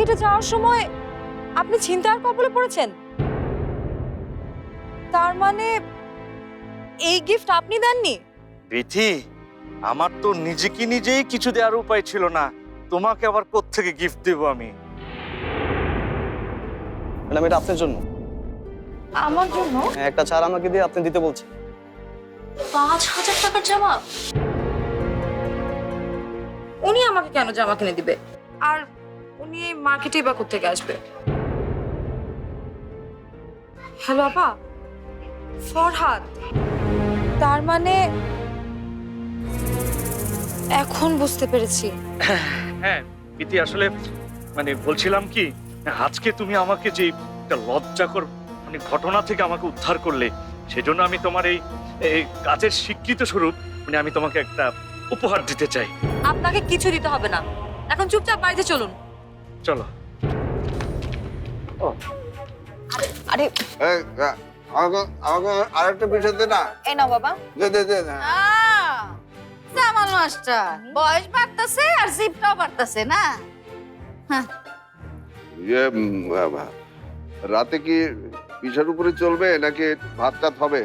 মার্কেটে যাওয়ার সময় আপনি ছিনতাইয়ের কবলে পড়েছেন? তার মানে এই গিফট আপনি দেননি? বিথি আমার তো নিজেকে নিজেই কিছু দেওয়ার উপায় ছিল না। তোমাকে আবার কোত্থেকে গিফট দেবো আমি? ম্যাডাম এটা আপনার জন্য। আমার জন্য? হ্যাঁ, একটা ছাড় আমাকে দিয়ে আপনি দিতে বলছেন। পাঁচ হাজার টাকার জামা? উনি আমাকে কেন জামা কিনে দিবে? আর উনি এই মার্কেটেই বা কোথেকে আসবে? হ্যালো আপা ফরহাদ। তার মানে এখন বুঝতে পেরেছি। হ্যাঁ বিথি আসলে মানে বলছিলাম কি আজকে তুমি আমাকে যে একটা লজ্জাকর মানে ঘটনা থেকে আমাকে উদ্ধার করলে সেজন্য আমি তোমার এই এই কাজের স্বীকৃত স্বরূপ মানে আমি তোমাকে একটা উপহার দিতে চাই। আপনাকে কিছু দিতে হবে না। এখন চুপচাপ বাড়িতে চলুন। চলো। আরে আমাকে আমাকে আরেকটা পিঠে দে না। এই নাও বাবা। দে দে দে না জামাল মাস্টার বয়স বাড়তেছে আর জিপটাও বাড়তেছে না? ইয়ে বাবা, রাতে কি পিঠার উপরে চলবে নাকি ভাত টাত হবে?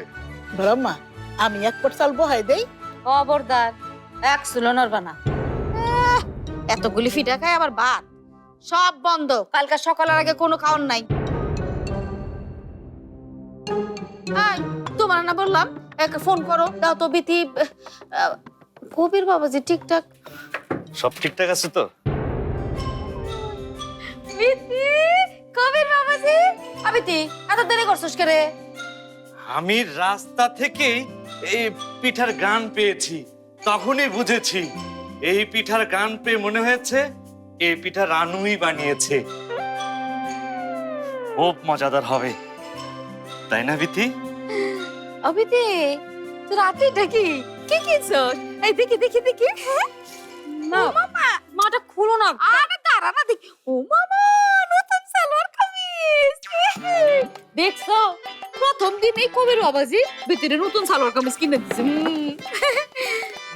ব্রহ্মা আমি এক পট চাল বহাই দেই। খবরদার এক সুলো নড়বা না। এতগুলি ফিটা খায় আবার ভাত সব বন্ধ। কালকে সকালের আগে কোনো খাওয়ার নাই। তোমার না বললাম এক ফোন করো দাও তো বিতি কবির বাবাজি ঠিকঠাক সব ঠিকঠাক আছে তো? বিতি কবির বাবাজি আবিতি এত দেরি করছিস কে রে? আমি রাস্তা থেকেই এই পিঠার গান পেয়েছি তখনই বুঝেছি। এই পিঠার গান পেয়ে মনে হয়েছে এই পিঠা রানুই বানিয়েছে। খুব মজাদার হবে। তাই না বিথি? অবিতি তোর রাত্রিটা কি? কি কিনছস এই দেখি দেখি দেখি। হ্যাঁ? না মামা! মাটা খুলো না। আরে দাঁড়া না দেখি। ও মামা নতুন সালোয়ার কামিজ। দেখছ? প্রথম দিনেই কবির বাবাজি ভিতরে নতুন সালোয়ার কামিজ কিনে দিছে।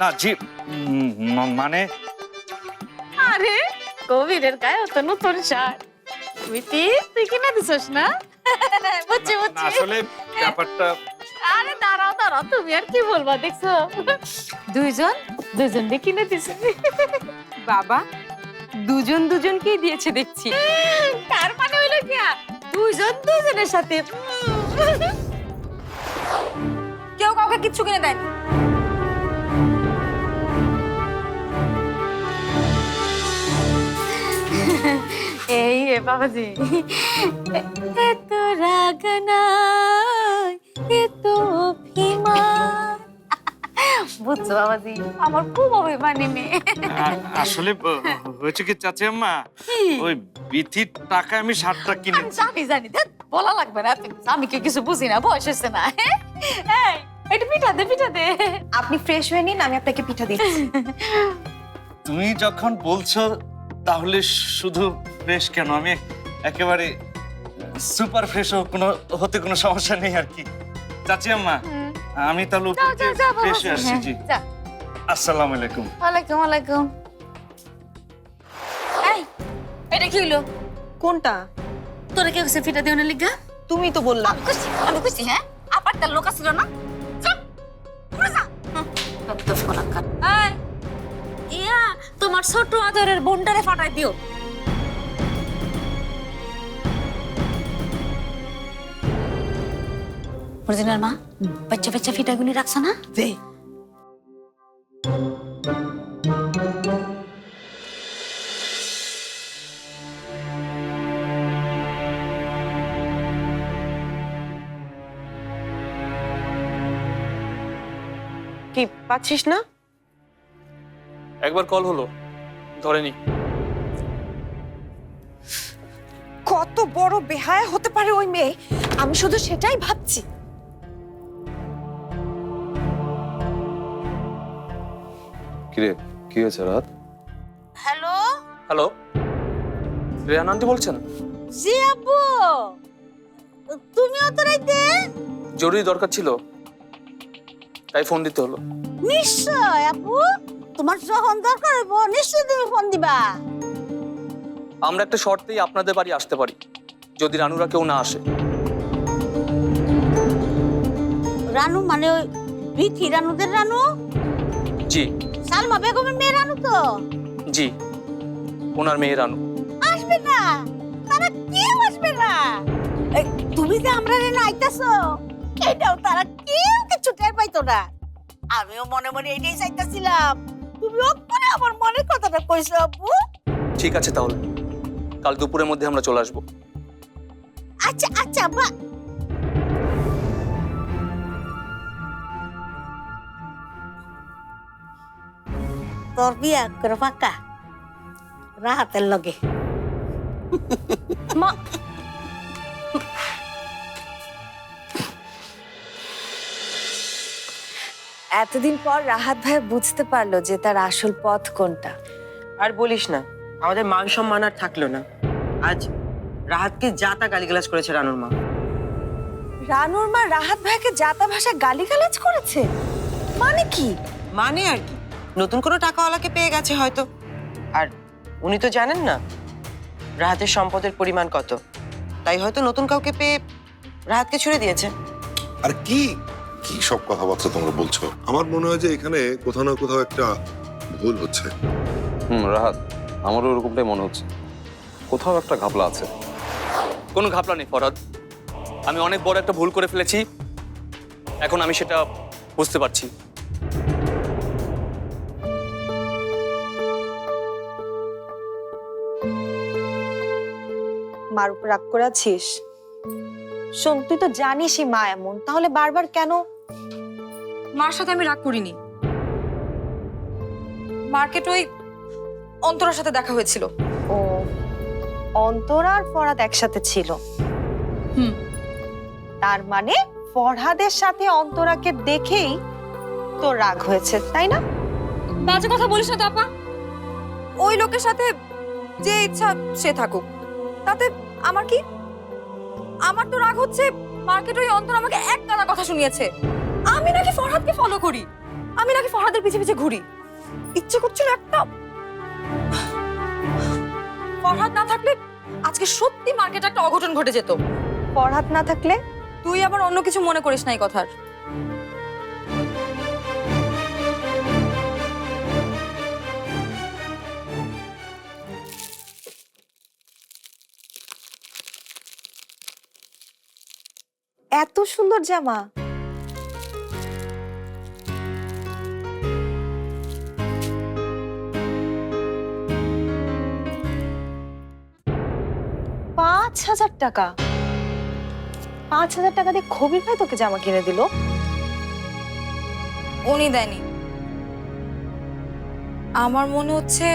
না জি মানে? আরে কবিরের গায়ে তো নতুন শার্ট বিতি তুই কিনে দিছস না বুঝছি বুঝছি আসলে ব্যাপারটা আরে দাঁড়াও দাঁড়াও তুমি আর কি বলবা দেখছ দুইজন? দুইজন দিয়ে কিনে দিছে বাবা দুজন দুজনকেই দিয়েছে দেখছি। তার মানে হইল কি দুইজন দুজনের সাথে। কেউ কাউকে কিচ্ছু কিনে দেয়নি। এই এ বাবাজি। এত রাগ নাই এত অভিমান। বুঝছ বাবাজি আমার খুব অভিমানী মেয়ে আসলে ব- হয়েছে কি চাচি আম্মা? ওই বিথির টাকা আমি শার্টটা আমি জানি জানি। বলা লাগবে না। আমি কি কিছু বুঝি না? বয়স হচ্ছে না। হ্যাঁ? এই একটু পিঠা দে পিঠা দে। আপনি ফ্রেশ হয়ে নিন আমি আপনাকে পিঠা দিচ্ছি। তুমি যখন বলছো তাহলে শুধু ফ্রেশ কেন? আমি একেবারে সুপার ফ্রেশ কোনো হতে কোনো সমস্যা নেই আর কি। চাচি আম্মা আমি তাহলে ফ্রেশ হয়ে আসছি হ্যাঁ, জি। আসসালামু আলাইকুম। ওয়ালাইকুম ওয়ালাইকুম। এই এটা কি হইল কোনটা? তোরা কেউ সে ফিটা দিও না লিগা? তুমি তো বললা। আমি খুশি আমি খুশি হ্যাঁ? আবার তার লোক ছিল না? তোমার ছোট আদরের বোনটারে ফাটাই দিও। অরিজিনাল মা বাচ্চা বাচ্চা ফিটাগুনি রাখছ না? দে। কি পাচ্ছিস না? একবার কল হলো। ধরেনি। কত বড় বেহায়া হতে পারে ওই মেয়ে। আমি শুধু সেটাই ভাবছি। কিরে কি হয়েছে রাত? হ্যালো? হ্যালো। রেহান আন্টি বলছেন? জি আব্বু। তুমিও তো রাইতে? জরুরি দরকার ছিল। তাই ফোন দিতে হলো। নিশ্চয় আপু তোমার যখন দরকার হইব নিশ্চয় তুমি ফোন দিবা। আমরা একটা শর্তেই আপনাদের বাড়ি আসতে পারি যদি রানুরা কেউ না আসে। রানু মানে ওই রীতি রানুদের রানু? জি। সালমা বেগমের মেয়ে রানু তো? জি ওনার মেয়ে রানু। আসবে না? তারা কেউ আসবে না? তুমি যে আমরা রে আইতাছো এটাও তারা কেউ কিছু টের পাইতো না। আমিও মনে মনে এটাই চাইতাছিলাম। তুমি অক্ষরে আমার মনের কথাটা কইছো আপু ঠিক আছে তাহলে। কাল দুপুরের মধ্যে আমরা চলে আসব। আচ্ছা আচ্ছা বা তোর বিয়া করে ফাঁকা। রাহাতের লগে। মা এতদিন পর রাহাত ভাই বুঝতে পারল যে তার আসল পথ কোনটা। আর বলিস না আমাদের মান সম্মান আর থাকল না। আজ রাহাতকে যা তা গালিগালাজ করেছে রানুর মা। রানুর মা রাহাত ভাইকে জাতা ভাষা গালিগালাজ করেছে? মানে কি? মানে আর কি? নতুন কোনো টাকাওয়ালাকে পেয়ে গেছে হয়তো। আর উনি তো জানেন না রাহাতের সম্পদের পরিমাণ কত। তাই হয়তো নতুন কাউকে পেয়ে রাহাতকে ছুড়ে দিয়েছে। আর কি? কি সব কথাবার্তা তোমরা বলছো? আমার মনে হয় যে এখানে কোথাও না কোথাও একটা ভুল হচ্ছে। হুম রাহাত আমারও এরকমটাই মনে হচ্ছে। কোথাও একটা ঘাপলা আছে। কোনো ঘাপলা নেই ফরহাদ। আমি অনেক বড় একটা ভুল করে ফেলেছি। এখন আমি সেটা বুঝতে পারছি। মার উপর রাগ করে আছিস শোন তুই তো জানিসই মা এমন তাহলে বারবার কেন? মার সাথে আমি রাগ করিনি। মার্কেট ওই অন্তরার সাথে দেখা হয়েছিল। ও অন্তরা আর ফরহাদ একসাথে ছিল। হুম। তার মানে ফরহাদের সাথে অন্তরাকে দেখেই তো রাগ হয়েছে তাই না? বাজে কথা বলিস না তো আপা। ওই লোকের সাথে যে ইচ্ছা সে থাকুক। তাতে আমার কি আমার তো রাগ হচ্ছে মার্কেট ওই অন্তর আমাকে এক কানা কথা শুনিয়েছে। আমি নাকি ফরহাদকে ফলো করি। আমি নাকি ফরহাদের পিছে পিছে ঘুরি। ইচ্ছে করছিল একটা ফরহাদ না থাকলে আজকে সত্যি মার্কেটে একটা অঘটন ঘটে যেত। ফরহাদ না থাকলে? তুই আবার অন্য কিছু মনে করিস না এই কথার। এত সুন্দর জামা। পাঁচ হাজার টাকা। পাঁচ হাজার টাকা দিয়ে খবির ভাই তোকে জামা কিনে দিল? উনি দেয়নি। আমার মনে হচ্ছে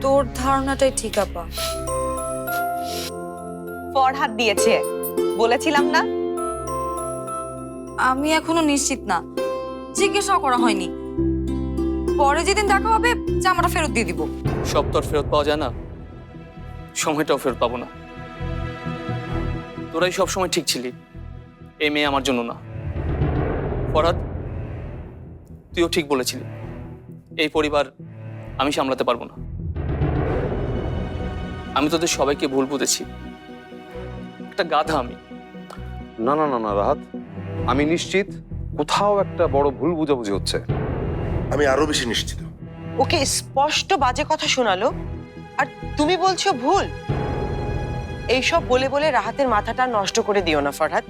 তোর ধারণাটাই ঠিক আপা। ফরহাদ দিয়েছে। বলেছিলাম না? আমি এখনও নিশ্চিত না। জিজ্ঞাসাও করা হয়নি। পরে যেদিন দেখা হবে জামাটা ফেরত দিয়ে দিব। সব তো আর ফেরত পাওয়া যায় না। সময়টাও ফেরত পাবো না। তোরাই সব সময় ঠিক ছিলি। এই মেয়ে আমার জন্য না। ফরহাদ তুইও ঠিক বলেছিলি। এই পরিবার আমি সামলাতে পারব না। আমি তোদের সবাইকে ভুল বুঝেছি। একটা গাধা আমি। না না না না রাহাত আমি নিশ্চিত কোথাও একটা বড় ভুল বুঝাবুঝি হচ্ছে। আমি আরও বেশি নিশ্চিত। ওকে স্পষ্ট বাজে কথা শোনালো আর তুমি বলছো ভুল। এইসব বলে বলে রাহাতের মাথাটা নষ্ট করে দিও না ফরহাদ।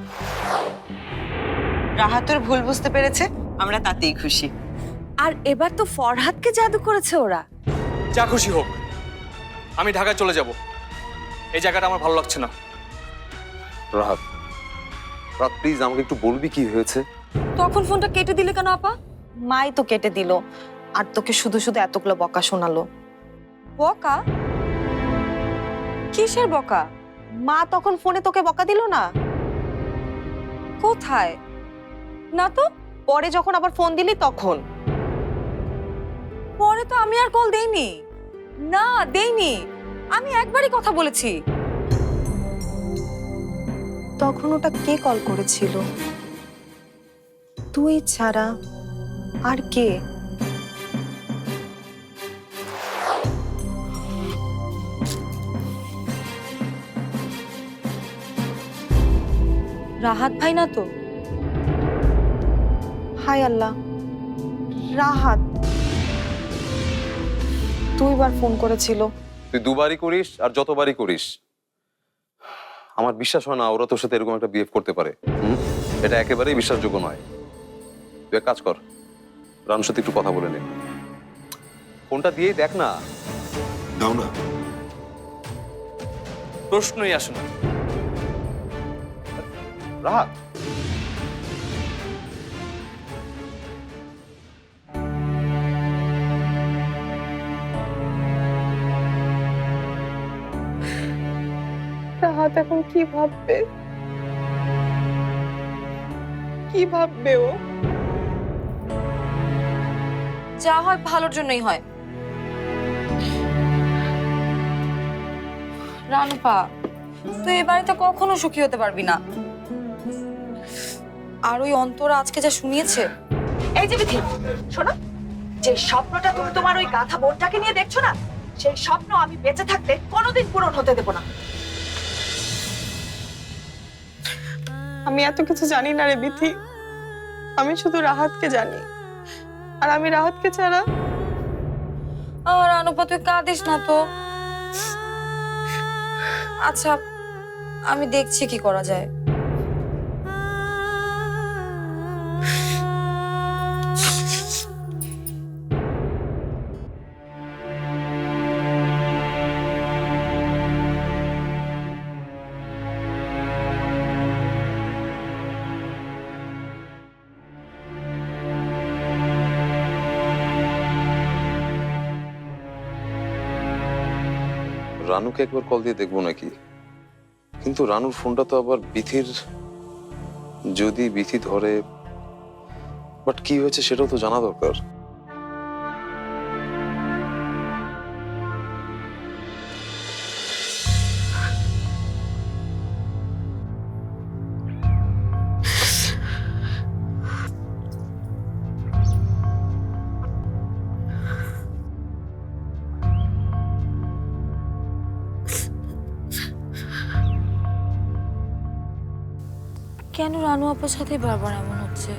রাহাতের ভুল বুঝতে পেরেছে আমরা তাতেই খুশি। আর এবার তো ফরহাদকে জাদু করেছে ওরা। যা খুশি হোক আমি ঢাকায় চলে যাব। এই জায়গাটা আমার ভালো লাগছে না। রাহাত রাত প্লিজ আমাকে একটু বলবি কি হয়েছে? তখন ফোনটা কেটে দিলে কেন আপা? মাই তো কেটে দিল। আর তোকে শুধু শুধু এতগুলো বকা শোনালো। বকা? কিসের বকা? মা তখন ফোনে তোকে বকা দিল না? কোথায়? না তো, পরে যখন আবার ফোন দিলি তখন। পরে তো আমি আর কল দেইনি। না, দেইনি। আমি একবারই কথা বলেছি। তখন ওটা কে কল করেছিল? তুই ছাড়া আর কে? রাহাত ভাই না তো? হায় আল্লাহ। রাহাত। তুই বার ফোন করেছিল। তুই দুবারই করিস আর যতবারই করিস। আমার বিশ্বাস হয় না ওরা তোর সাথে এরকম একটা বিহেভ করতে পারে। হুম? এটা একেবারেই বিশ্বাসযোগ্য নয়। তুই এক কাজ কর রানুর সাথে একটু কথা বলে নে। ফোনটা দিয়েই দেখ না। দাও না। প্রশ্নই আসে না। রাহাত রাহাত এখন কি ভাববে? কি ভাববে ও? যা হয় ভালোর জন্যই হয়। রানুপা তুই এ বাড়িতে কখনো সুখী হতে পারবি না। আর ওই অন্তরা আজকে যা শুনিয়েছে। এই যে বিধি শোনো যে স্বপ্নটা তুমি তোমার ওই গাথা বোনটাকে নিয়ে দেখছ না সেই স্বপ্ন আমি বেঁচে থাকতে কোনোদিন পূরণ হতে দেবো না। আমি এত কিছু জানি না রে বিথি। আমি শুধু রাহাতকে জানি। আর আমি রাহাতকে ছাড়া আর অনুপা, তুই কাঁদিস না তো। আচ্ছা আমি দেখছি কি করা যায়। রানুকে একবার কল দিয়ে দেখব নাকি? কিন্তু রানুর ফোনটা তো আবার বিথির, যদি বিথি ধরে বাট কি হয়েছে সেটাও তো জানা দরকার। সাথে বারবার এমন হচ্ছে।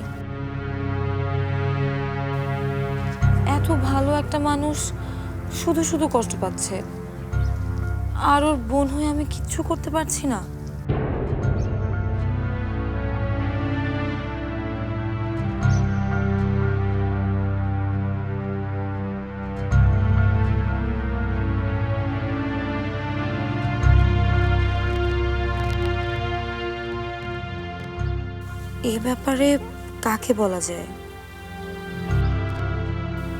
এত ভালো একটা মানুষ শুধু শুধু কষ্ট পাচ্ছে। আর ওর বোন হয়ে আমি কিচ্ছু করতে পারছি না। এই ব্যাপারে কাকে বলা যায়?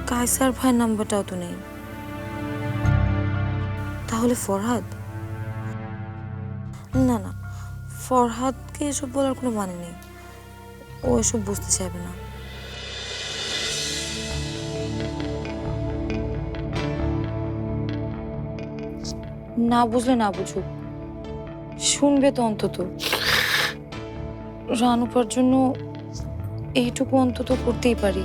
কায়সার ভাইয়ের নাম্বারটাও তো নেই। তাহলে ফরহাদ? না না, ফরহাদকে এসব বলার কোনো মানে নেই। ও এসব বুঝতে চাইবে না। না বুঝলে না বুঝুক। শুনবে তো অন্তত। রানুপার জন্য এইটুকু অন্তত করতেই পারি।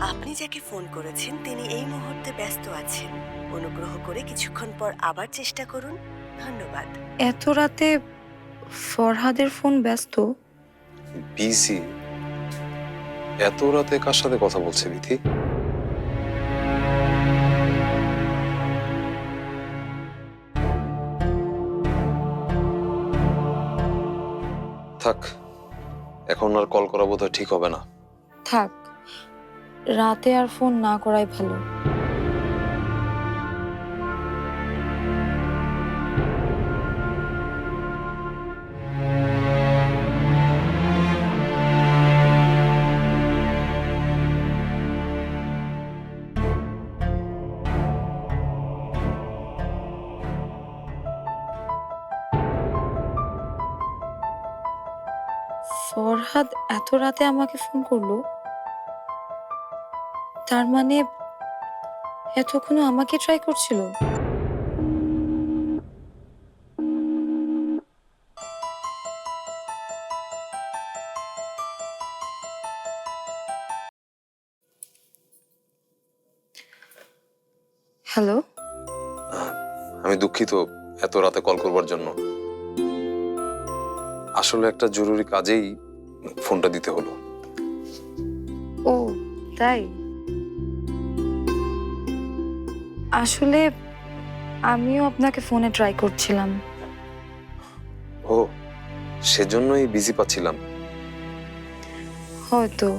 আপনি যাকে ফোন করেছেন তিনি এই মুহূর্তে ব্যস্ত আছেন। অনুগ্রহ করে কিছুক্ষণ পর আবার চেষ্টা করুন। ধন্যবাদ। এত রাতে ফরহাদের ফোন ব্যস্ত? বিজি এত রাতে কার সাথে কথা বলছে বিথি থাক, এখন আর কল করা বোধহয় ঠিক হবে না। থাক, রাতে আর ফোন না করাই ভালো। এত রাতে আমাকে ফোন করল? তার মানে এতক্ষণ আমাকে ট্রাই করছিল? হ্যালো আমি দুঃখিত এত রাতে কল করবার জন্য। আসলে একটা জরুরি কাজেই ফোনটা দিতে হলো। ও তাই? আসলে আমিও আপনাকে ফোনে ট্রাই করছিলাম। ও সেজন্যই বিজি পাচ্ছিলাম। হয়তো।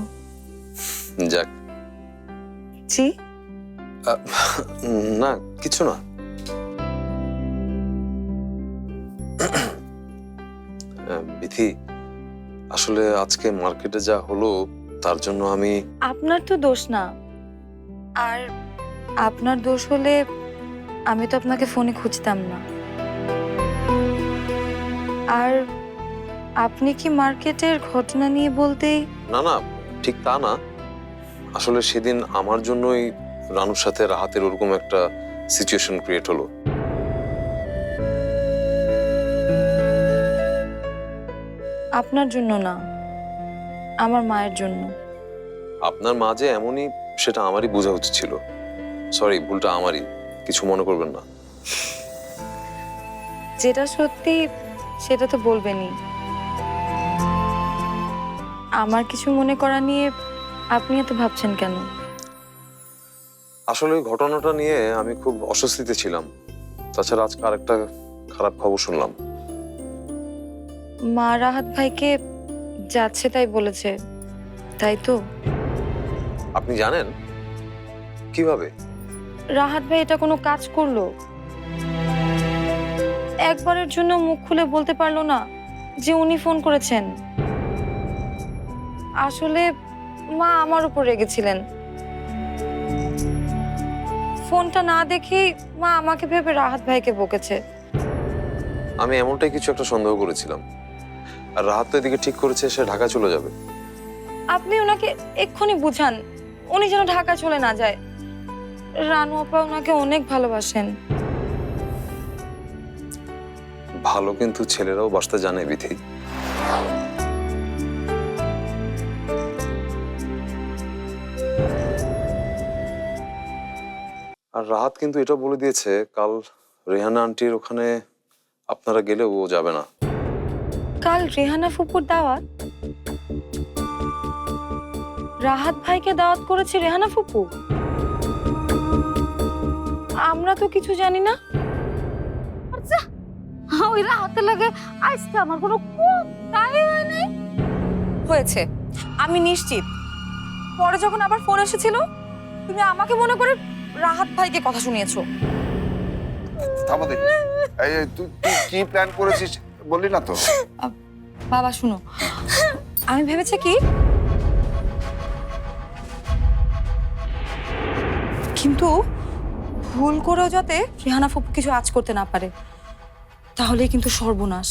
যাক। জি? না কিছু না। বিথি আসলে আজকে মার্কেটে যা হলো তার জন্য আমি আপনার তো দোষ না। আর আপনার দোষ হলে আমি তো আপনাকে ফোনে খুঁজতাম না। আর আপনি কি মার্কেটের ঘটনা নিয়ে বলতেই না না ঠিক তা না। আসলে সেদিন আমার জন্যই রানুর সাথে রাহাতের ওরকম একটা সিচুয়েশন ক্রিয়েট হলো। আপনার জন্য না আমার মায়ের জন্য। আপনার মা যে এমনই সেটা আমারই বোঝা উচিত ছিল। সরি ভুলটা আমারই। কিছু মনে করবেন না। যেটা সত্যি সেটা তো বলবেনই। আমার কিছু মনে করা নিয়ে আপনি এত ভাবছেন কেন? আসলে ওই ঘটনাটা নিয়ে আমি খুব অস্বস্তিতে ছিলাম। তাছাড়া আজকে আরেকটা খারাপ খবর শুনলাম। মা রাহাত ভাইকে যাচ্ছে তাই বলেছে তাই তো? আপনি জানেন? কীভাবে? রাহাত ভাই এটা কোনো কাজ করল? একবারের জন্য মুখ খুলে বলতে পারল না যে উনি ফোন করেছেন। আসলে মা আমার উপর রেগেছিলেন। ফোনটা না দেখেই মা আমাকে ভেবে রাহাত ভাইকে বকেছে। আমি এমনটাই কিছু একটা সন্দেহ করেছিলাম। আর রাহাত তো এদিকে ঠিক করেছে সে ঢাকা চলে যাবে। আপনি ওনাকে এক্ষুনি বুঝান উনি যেন ঢাকা চলে না যায়। রানু আপা ওনাকে অনেক ভালোবাসেন। ভালো কিন্তু ছেলেরাও বাসতে জানে বিধি। আর রাহাত কিন্তু এটা বলে দিয়েছে কাল রেহানা আন্টির ওখানে আপনারা গেলেও ও যাবে না। কাল রেহানা ফুপুর দাওয়াত? রাহাত ভাইকে দাওয়াত করেছে রেহানা ফুপু? আমরা তো কিছু জানি না। ওই রাহাতে লাগে আজকে আমার কোনো হয় নাই হয়েছে আমি নিশ্চিত। পরে যখন আবার ফোন এসেছিল তুমি আমাকে মনে করে রাহাত ভাইকে কথা শুনিয়েছো। থামো দেখি। এই তুই কি প্ল্যান করেছিস? বললি না তো? বাবা, শুনো। আমি ভেবেছি কি? কিন্তু ভুল করেও যাতে রেহানা ফুপু কিছু আজ করতে না পারে তাহলে কিন্তু সর্বনাশ।